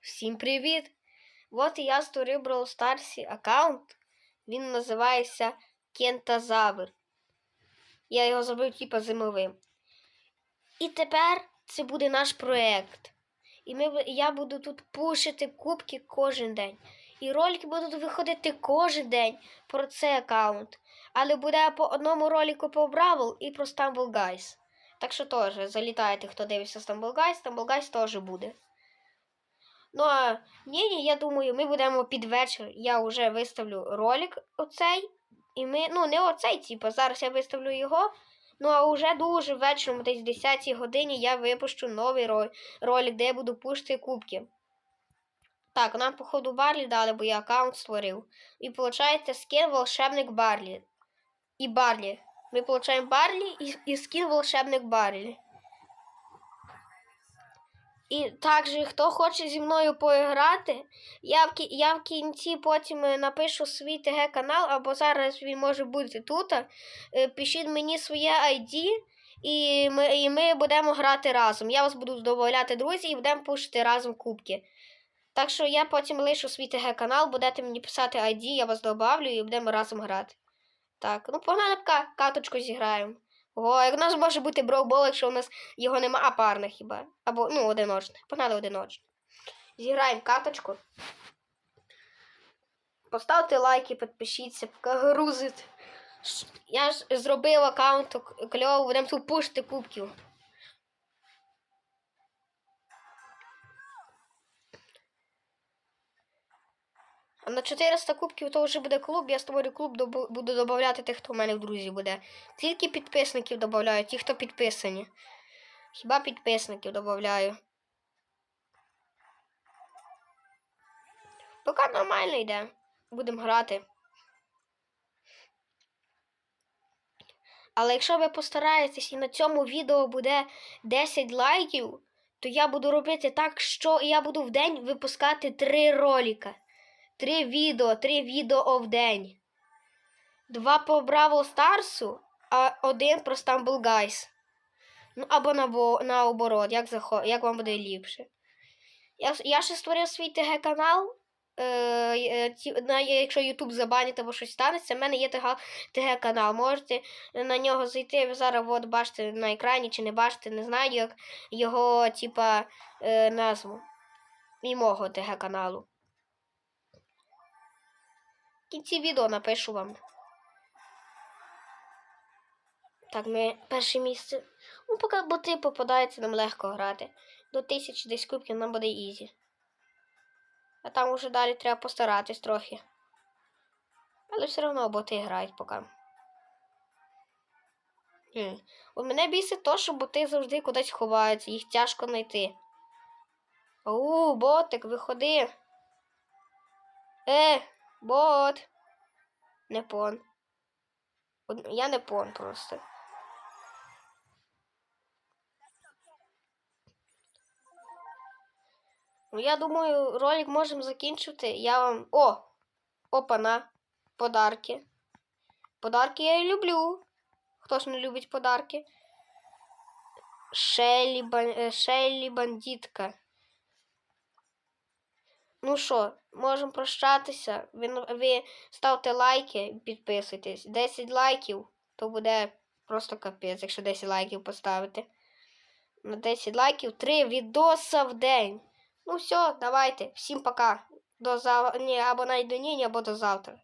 Всім привіт! От я створив Brawl Stars аккаунт. Він називається Кентазавр. Я його зробив типа зимовим. І тепер це буде наш проєкт. І ми, я буду тут пушити кубки кожен день. І ролики будуть виходити кожен день про цей аккаунт. Але буде по одному ролику по Бравл і про Stumble Guys. Так що теж залітайте, хто дивиться Stumble Guys, Stumble Guys теж буде. Ну а ні, я думаю, ми будемо під вечір. Я вже виставлю ролик оцей. І ми, ну, не оцей, типу, зараз я виставлю його. Ну, а вже дуже вечором, десь 10 годині, я випущу новий ро- ролик, де я буду пушити кубки. Так, нам, походу, Барлі дали, бо я аккаунт створив. І виходить скін волшебник Барлі. І Барлі. Ми получаємо Барлі і, і скін волшебник Барлі. І також, хто хоче зі мною поіграти, я в, кі- я в кінці потім е, напишу свій ТГ канал, або зараз він може бути тут. Е, Пишіть мені своє ID, і ми, і ми будемо грати разом. Я вас буду додавати друзі і будемо пушити разом кубки. Так що я потім лишу свій ТГ канал, будете мені писати ID, я вас добавлю і будемо разом грати. Так, ну погнали ка- каточку зіграємо. О, як у нас може бути броубол, якщо у нас його нема, а парна хіба. Або, ну, одиночне. Погнали одиночне. Зіграємо каточку. Поставте лайки, підпишіться, поки грузить. Я ж зробив аккаунт кльово, будемо тут пушити кубків. На 400 кубків то вже буде клуб, я створю клуб, буду додавати тих, хто в мене в друзі буде. Тільки підписників додаю, ті, хто підписані. Хіба підписників додаю. Поки нормально йде. Будемо грати. Але якщо ви постараєтесь і на цьому відео буде 10 лайків, то я буду робити так, що я буду в день випускати 3 ролика. Три відео, три відео в день. Два по Бравл Старсу, а один про Stumble Guys. Ну, або наоборот, як, захо... як вам буде ліпше. Я, я ще створив свій ТГ канал. Е, е, якщо YouTube забанить або щось станеться, в мене є ТГ канал. Можете на нього зайти. Ви зараз от, бачите на екрані чи не бачите, не знаю, як його, типа, е, назву. І мого ТГ каналу. В кінці відео напишу вам. Так, ми перше місце. Ну, поки боти попадаються, нам легко грати. До тисячі десь кубків нам буде ізі. А там уже далі треба постаратись трохи. Але все одно боти грають поки. Хм. От мене бісить то, що боти завжди кудись ховаються, їх тяжко знайти. У, ботик, виходи. Е, бот. Не пон. Я не пон просто. Ну, я думаю, ролик можемо закінчити. Я вам. О! Опана. Подарки. Подарки я і люблю. Хто ж не любить подарки? Шелі, бан... е, Шелі бандитка. Ну що, можемо прощатися. Ви, ви ставте лайки, підписуйтесь. 10 лайків, то буде просто капець, якщо 10 лайків поставити. На 10 лайків 3 відоса в день. Ну все, давайте. Всім пока. До зав... Ні, або до ні, або до завтра.